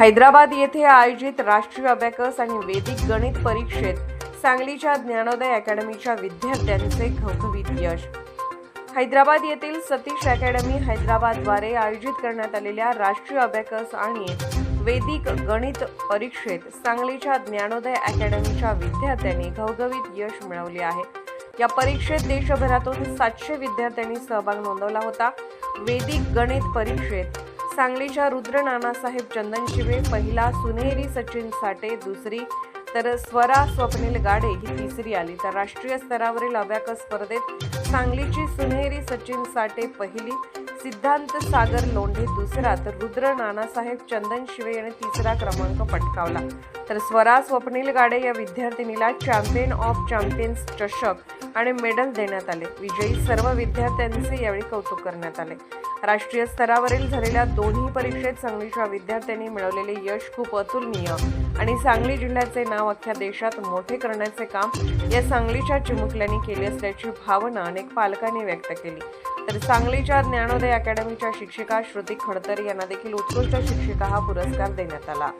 हैदराबाद येथे आयोजित राष्ट्रीय अबॅकस आणि वेदिक गणित परीक्षेत सांगलीच्या ज्ञानोदय अकॅडमीच्या विद्यार्थ्यांचे घवघवीत यश. हैदराबाद येथील सतीश अकॅडमी हैदराबादद्वारे आयोजित करण्यात आलेल्या राष्ट्रीय अबॅकस आणि वेदिक गणित परीक्षेत सांगलीच्या ज्ञानोदय अकॅडमीच्या विद्यार्थ्यांनी घवघवीत यश मिळवले आहे. या परीक्षेत देशभरातून सातशे विद्यार्थ्यांनी सहभाग नोंदवला होता. वेदिक गणित परीक्षेत सांगलीच्या रुद्र नानासाहेब चंदन शिवे पहिला सुनेरी सचिन साठे दुसरी तर स्वरा स्वप्नील गाडे ही तिसरी आली. तर राष्ट्रीय स्तरावरील अभ्याकस स्पर्धेत सांगलीची सुनेरी सचिन साठे पहिली सिद्धांत सागर लोंढे दुसरा तर रुद्र नानासाहेब चंदन शिवे याने तिसरा क्रमांक पटकावला. तर स्वरा स्वप्नील गाडे या विद्यार्थिनीला चॅम्पियन ऑफ चॅम्पियन्स चषक आणि मेडल देण्यात आले. विजयी सर्व विद्यार्थ्यांचे यावेळी कौतुक करण्यात आले. राष्ट्रीय स्तरावरील झालेल्या दोन्ही परीक्षेत सांगलीच्या विद्यार्थ्यांनी मिळवलेले यश खूप अतुलनीय आणि सांगली जिल्ह्याचे नाव अख्ख्या देशात मोठे करण्याचे काम या सांगलीच्या चिमुकल्यांनी केले असल्याची भावना अनेक पालकांनी व्यक्त केली. तर सांगलीच्या ज्ञानोदय अकॅडमीच्या शिक्षिका श्रुती खडतर यांना देखील उत्कृष्ट शिक्षिका हा पुरस्कार देण्यात आला.